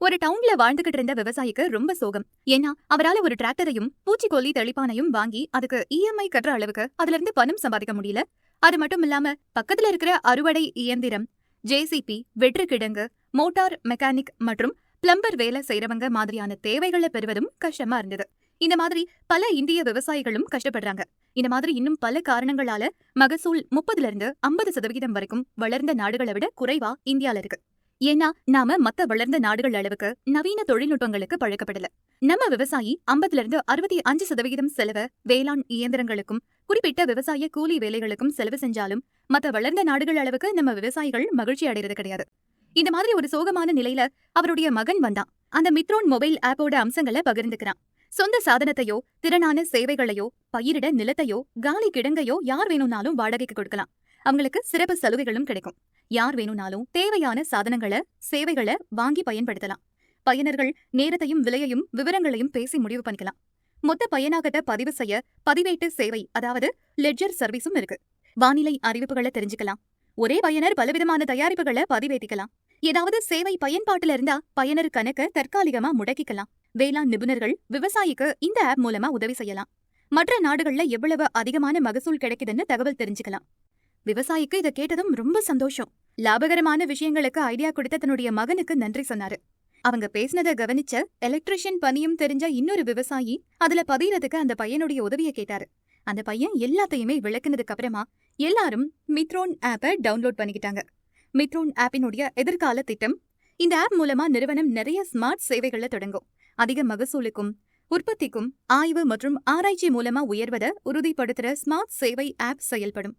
ஒரு டவுன்ல வாழ்ந்துகிட்டு இருந்த விவசாயிக்கு ரொம்ப சோகம். ஏன்னா அவரால ஒரு டிராக்டரையும் பூச்சிக்கொல்லி தெளிப்பானையும் வாங்கி அதுக்கு இஎம்ஐ கட்டுற அளவுக்கு அதுல இருந்து பணம் சம்பாதிக்க முடியல. அது மட்டும் இல்லாம பக்கத்துல இருக்கிற அறுவடை இயந்திரம் ஜேசிபி வெற்று கிடங்கு மோட்டார் மெக்கானிக் மற்றும் பிளம்பர் வேலை செய்றவங்க மாதிரியான தேவைகளை பெறுவதும் கஷ்டமா இருந்தது. இந்த மாதிரி பல இந்திய விவசாயிகளும் கஷ்டப்படுறாங்க. இந்த மாதிரி இன்னும் பல காரணங்களால மகசூல் முப்பதுல இருந்து ஐம்பது சதவிகிதம் வரைக்கும் வளர்ந்த நாடுகளை விட குறைவா இந்தியால இருக்கு. ஏன்னா நாம மத்த வளர்ந்த நாடுகள் அளவுக்கு நவீன தொழில்நுட்பங்களுக்கு பழக்கப்படல. நம்ம விவசாயி ஐம்பதுல இருந்து அறுபத்தி அஞ்சு சதவிகிதம் செலவு வேளாண் இயந்திரங்களுக்கும் குறிப்பிட்ட விவசாய கூலி வேலைகளுக்கும் செலவு செஞ்சாலும் மத்த வளர்ந்த நாடுகள் அளவுக்கு நம்ம விவசாயிகள் மகிழ்ச்சி அடைறது கிடையாது. இந்த மாதிரி ஒரு சோகமான நிலையில அவருடைய மகன் வந்தான். அந்த மித்ரோன் மொபைல் ஆப்போட அம்சங்களை பகிர்ந்துக்கிறான். சொந்த சாதனத்தையோ திறனான சேவைகளையோ பயிரிட நிலத்தையோ காலி கிடங்கையோ யார் வேணும்னாலும் வாடகைக்கு கொடுக்கலாம். அவங்களுக்கு சிறப்பு சலுகைகளும் கிடைக்கும். யார் வேணும்னாலும் தேவையான சாதனங்களை சேவைகளை வாங்கி பயன்படுத்தலாம். பயனர்கள் நேரத்தையும் விலையையும் விவரங்களையும் பேசி முடிவு பண்ணிக்கலாம். மொத்த பயனாகத்தை பதிவு செய்ய பதிவேட்டு சேவை அதாவது லெட்ஜர் சர்வீஸும் இருக்கு. வானிலை அறிவிப்புகளை தெரிஞ்சுக்கலாம். ஒரே பயனர் பலவிதமான தயாரிப்புகளை பதிவேத்திக்கலாம். ஏதாவது சேவை பயன்பாட்டுல இருந்தா பயனர் கணக்க தற்காலிகமா முடக்கிக்கலாம். வேளாண் நிபுணர்கள் விவசாயிக்கு இந்த ஆப் மூலமா உதவி செய்யலாம். மற்ற நாடுகள்ல எவ்வளவு அதிகமான மகசூல் கிடைக்குதுன்னு தகவல் தெரிஞ்சுக்கலாம். விவசாயிக்கு இத கேட்டதும் ரொம்ப சந்தோஷம். லாபகரமான விஷயங்களுக்கு ஐடியா கொடுத்த தன்னுடைய மகனுக்கு நன்றி சொன்னாரு. அவங்க பேசினதை கவனிச்ச எலக்ட்ரிஷியன் பணியும் தெரிஞ்ச இன்னொரு விவசாயி அதுல பதியறதுக்கு அந்த பையனுடைய உதவியை கேட்டாரு. அந்த பையன் எல்லாத்தையுமே விளக்குனதுக்கு அப்புறமா எல்லாரும் மித்ரோன் ஆப்பை டவுன்லோட் பண்ணிக்கிட்டாங்க. மித்ரோன் ஆப்பினுடைய எதிர்கால திட்டம் இந்த ஆப் மூலமா நிறுவனம் நிறைய ஸ்மார்ட் சேவைகளை தொடங்கும். அதிக மகசூலுக்கும் உற்பத்திக்கும் ஆய்வு மற்றும் ஆராய்ச்சி மூலமா உயர்வதை உறுதிப்படுத்துற ஸ்மார்ட் சேவை ஆப் செயல்படும்.